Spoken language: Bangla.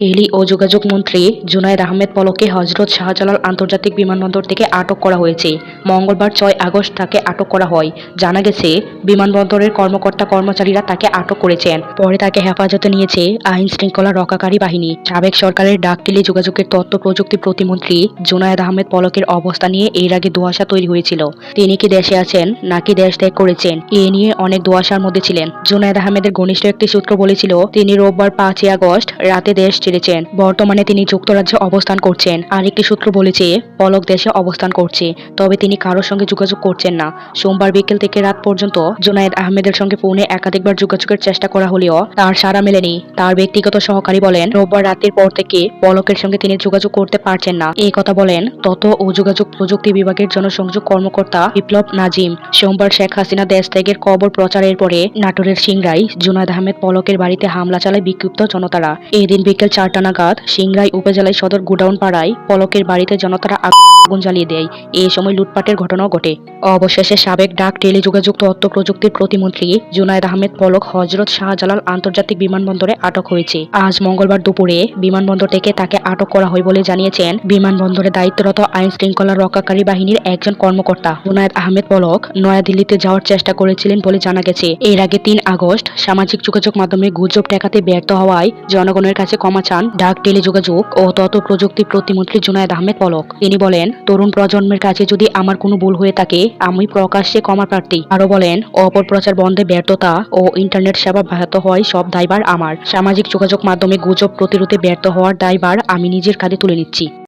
টেলি ও যোগাযোগ মন্ত্রী জুনায়েদ আহমেদ পলককে হজরত শাহজালাল আন্তর্জাতিক বিমানবন্দর থেকে আটক করা হয়েছে। মঙ্গলবার ছয় আগস্ট তাকে আটক করা হয়। জানা গেছে, বিমানবন্দরের কর্মকর্তা কর্মচারীরা তাকে আটক করেছেন। পরে তাকে হেফাজতে নিয়েছে আইন শৃঙ্খলা রক্ষাকারী বাহিনী। সাবেক সরকারের ডাক টেলি যোগাযোগের তথ্য প্রযুক্তি প্রতিমন্ত্রী জুনায়দ আহমেদ পলকের অবস্থা নিয়ে এর আগে দুয়াশা তৈরি হয়েছিল। তিনি কি দেশে আছেন নাকি দেশ ত্যাগ করেছেন, এ নিয়ে অনেক দুয়াশার মধ্যে ছিলেন। জুনায়েদ আহমেদের ঘনিষ্ঠ একটি সূত্র বলেছিল, তিনি রোববার পাঁচই আগস্ট রাতে দেশ ছেড়েছেন বর্তমানে তিনি যুক্তরাজ্যে অবস্থান করছেন। আরেকটি সূত্র বলেছে, পলক দেশে অবস্থান করছে। তবে তিনি কারোর সঙ্গে যোগাযোগ করছেন না। সোমবার বিকেল থেকে রাত পর্যন্ত জুনায়েদ আহমেদের সঙ্গে ফোনে একাধিকবার যোগাযোগের চেষ্টা করা হলেও তার সাড়া মেলেনি। তার ব্যক্তিগত সহকারী বলেন, রোববার রাতের পর থেকে পলকের সঙ্গে তিনি যোগাযোগ করতে পারছেন না। এই কথা বলেন তথ্য ও যোগাযোগ প্রযুক্তি বিভাগের জনসংযোগ কর্মকর্তা বিপ্লব নাজিম। সোমবার শেখ হাসিনা দেশ ত্যাগের কবর প্রচারের পরে নাটোরের সিংরাই জুনায়দ আহমেদ পলকের বাড়িতে হামলা চালায় বিক্ষুব্ধ জনতারা। এই দিন বিকেল চারটা নাগাদ সিংরাই উপজেলায় সদর গুডাউন পাড়ায় পলকের বাড়িতে জনতারা আগুন জ্বালিয়ে দেয়। এই সময় লুটপাটের ঘটনাও ঘটে। অবশেষে সাবেক ডাক, টেলিযোগাযোগ, তথ্য প্রযুক্তির প্রতিমন্ত্রী জুনায়দ আহমেদ পলক হজরত শাহজালাল আন্তর্জাতিক বিমানবন্দরে আটক হয়েছে। আজ মঙ্গলবার দুপুরে বিমানবন্দর থেকে তাকে আটক করা হয় বলে জানিয়েছেন বিমানবন্দরে দায়িত্বরত আইন শৃঙ্খলা রক্ষাকারী বাহিনীর একজন কর্মকর্তা। জুনায়দ আহমেদ পলক নয়াদিল্লিতে যাওয়ার চেষ্টা করেছিলেন বলে জানা গেছে। এর আগে তিন আগস্ট সামাজিক যোগাযোগ মাধ্যমে গুজব ঠেকাতে ব্যর্থ হওয়ায় জনগণের কাছে ক্ষমা চান ডাক, টেলিযোগাযোগ ও তথ্য প্রযুক্তি প্রতিমন্ত্রী জুনায়দ আহমেদ পলক। তিনি বলেন, তরুণ প্রজন্মের কাছে যদি আমার কোনো ভুল হয়ে থাকে, আমি প্রকাশ্যে ক্ষমা প্রার্থী। আরও বলেন অপপ্রচার বন্ধে ব্যর্থতা ও ইন্টারনেট সেবা ব্যাহত হয় সব দায়বার আমার। সামাজিক যোগাযোগ মাধ্যমে গুজব প্রতিরোধে ব্যর্থ হওয়ার দায়বার আমি নিজের কাঁধে তুলে নিচ্ছি।